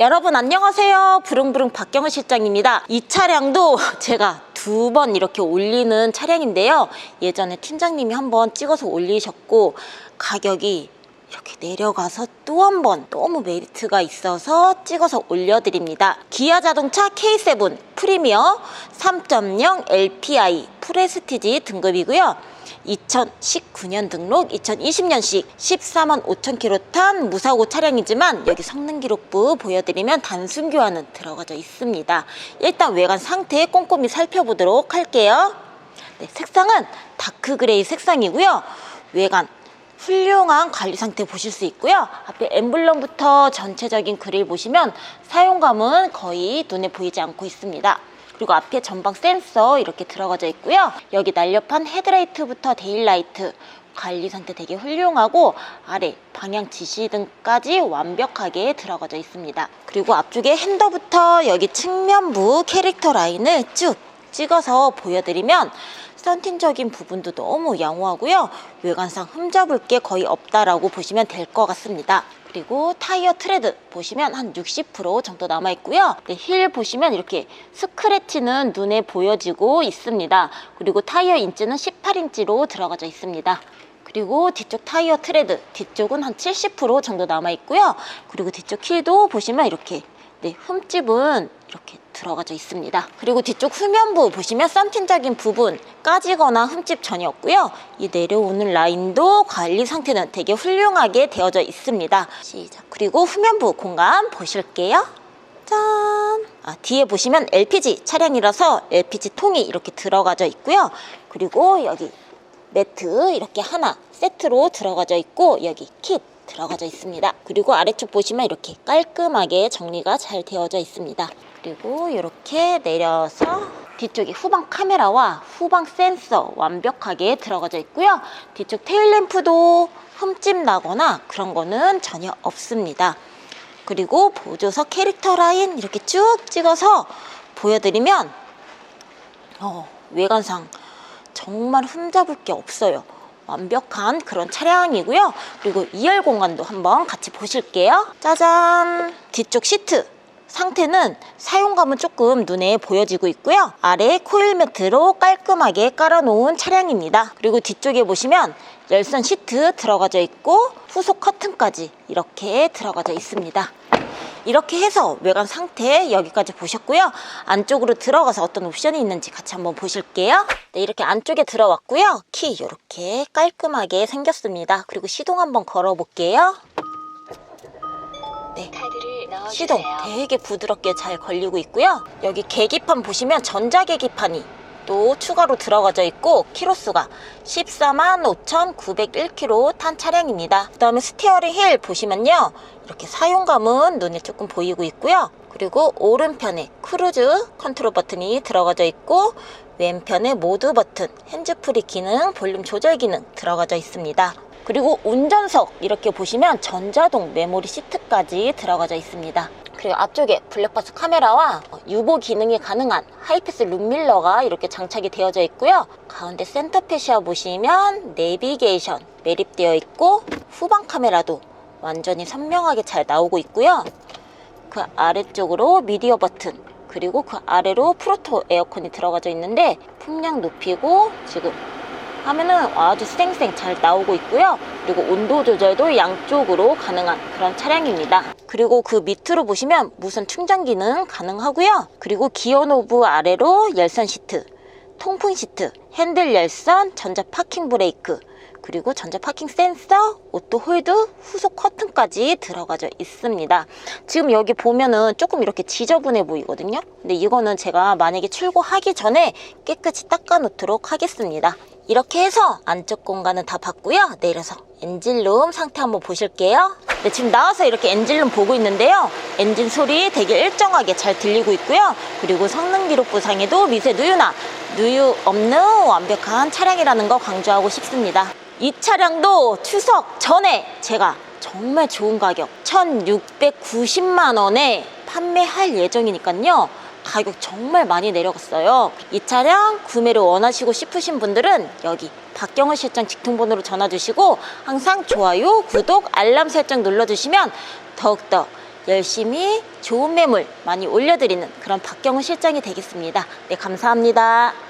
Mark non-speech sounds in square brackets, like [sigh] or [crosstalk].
여러분 안녕하세요. 부릉부릉 박경은 실장입니다. 이 차량도 [laughs] 제가 두 번 이렇게 올리는 차량인데요. 예전에 팀장님이 한 번 찍어서 올리셨고 가격이 이렇게 내려가서 또 한 번 너무 메리트가 있어서 찍어서 올려드립니다. 기아 자동차 K7 프리미어 3.0 LPI 프레스티지 등급이고요. 2019년 등록, 2020년식 14만 5천 킬로 탄 무사고 차량이지만 여기 성능 기록부 보여드리면 단순 교환은 들어가져 있습니다. 일단 외관 상태 꼼꼼히 살펴보도록 할게요. 네, 색상은 다크 그레이 색상이고요. 외관 훌륭한 관리 상태 보실 수 있고요. 앞에 엠블럼부터 전체적인 그릴 보시면 사용감은 거의 눈에 보이지 않고 있습니다. 그리고 앞에 전방 센서 이렇게 들어가져 있고요. 여기 날렵한 헤드라이트부터 데일라이트 관리 상태 되게 훌륭하고 아래 방향 지시 등까지 완벽하게 들어가져 있습니다. 그리고 앞쪽에 핸더부터 여기 측면부 캐릭터 라인을 쭉 찍어서 보여드리면 썬팅적인 부분도 너무 양호하고요. 외관상 흠잡을 게 거의 없다라고 보시면 될 것 같습니다. 그리고 타이어 트레드 보시면 한 60% 정도 남아 있고요. 네, 힐 보시면 이렇게 스크래치는 눈에 보여지고 있습니다. 그리고 타이어 인치는 18인치로 들어가져 있습니다. 그리고 뒤쪽 타이어 트레드 뒤쪽은 한 70% 정도 남아 있고요. 그리고 뒤쪽 힐도 보시면 이렇게 네, 흠집은 이렇게 들어가져 있습니다. 그리고 뒤쪽 후면부 보시면 썬틴적인 부분 까지거나 흠집 전혀 없고요. 이 내려오는 라인도 관리 상태는 되게 훌륭하게 되어져 있습니다. 시작. 그리고 후면부 공간 보실게요. 짠! 아, 뒤에 보시면 LPG 차량이라서 LPG 통이 이렇게 들어가져 있고요. 그리고 여기 매트 이렇게 하나 세트로 들어가져 있고 여기 킷 들어가져 있습니다. 그리고 아래쪽 보시면 이렇게 깔끔하게 정리가 잘 되어져 있습니다. 그리고 이렇게 내려서 뒤쪽에 후방 카메라와 후방 센서 완벽하게 들어가져 있고요. 뒤쪽 테일램프도 흠집 나거나 그런 거는 전혀 없습니다. 그리고 보조석 캐릭터 라인 이렇게 쭉 찍어서 보여드리면 어, 외관상 정말 흠잡을 게 없어요. 완벽한 그런 차량이고요. 그리고 2열 공간도 한번 같이 보실게요. 짜잔! 뒤쪽 시트 상태는 사용감은 조금 눈에 보여지고 있고요. 아래 코일 매트로 깔끔하게 깔아놓은 차량입니다. 그리고 뒤쪽에 보시면 열선 시트 들어가져 있고 후속 커튼까지 이렇게 들어가져 있습니다. 이렇게 해서 외관 상태 여기까지 보셨고요. 안쪽으로 들어가서 어떤 옵션이 있는지 같이 한번 보실게요. 네, 이렇게 안쪽에 들어왔고요. 키 이렇게 깔끔하게 생겼습니다. 그리고 시동 한번 걸어볼게요. 네. 시동 되게 부드럽게 잘 걸리고 있고요. 여기 계기판 보시면 전자 계기판이 또 추가로 들어가져 있고 키로수가 14만 5,901km 탄 차량입니다. 그 다음에 스티어링 힐 보시면요. 이렇게 사용감은 눈에 조금 보이고 있고요. 그리고 오른편에 크루즈 컨트롤 버튼이 들어가져 있고 왼편에 모드 버튼, 핸즈프리 기능, 볼륨 조절 기능 들어가져 있습니다. 그리고 운전석 이렇게 보시면 전자동 메모리 시트까지 들어가져 있습니다. 그리고 앞쪽에 블랙박스 카메라와 유보 기능이 가능한 하이패스 룸밀러가 이렇게 장착이 되어져 있고요. 가운데 센터페시아 보시면 내비게이션 매립되어 있고 후방 카메라도 완전히 선명하게 잘 나오고 있고요. 그 아래쪽으로 미디어 버튼 그리고 그 아래로 프로토 에어컨이 들어가져 있는데 풍량 높이고 지금 화면은 아주 쌩쌩 잘 나오고 있고요. 그리고 온도 조절도 양쪽으로 가능한 그런 차량입니다. 그리고 그 밑으로 보시면 무선 충전 기능 가능하고요. 그리고 기어 노브 아래로 열선 시트, 통풍 시트, 핸들 열선, 전자 파킹 브레이크, 그리고 전자 파킹 센서, 오토 홀드, 후속 커튼까지 들어가져 있습니다. 지금 여기 보면은 조금 이렇게 지저분해 보이거든요. 근데 이거는 제가 만약에 출고하기 전에 깨끗이 닦아 놓도록 하겠습니다. 이렇게 해서 안쪽 공간은 다 봤고요. 내려서 엔진룸 상태 한번 보실게요. 네, 지금 나와서 이렇게 엔진룸 보고 있는데요. 엔진 소리 되게 일정하게 잘 들리고 있고요. 그리고 성능 기록 부 상에도 미세 누유나 누유 없는 완벽한 차량이라는 거 강조하고 싶습니다. 이 차량도 추석 전에 제가 정말 좋은 가격 1690만 원에 판매할 예정이니까요. 가격 정말 많이 내려갔어요. 이 차량 구매를 원하시고 싶으신 분들은 여기 박경은 실장 직통번호로 전화 주시고 항상 좋아요, 구독, 알람 설정 눌러주시면 더욱더 열심히 좋은 매물 많이 올려드리는 그런 박경훈 실장이 되겠습니다. 네, 감사합니다.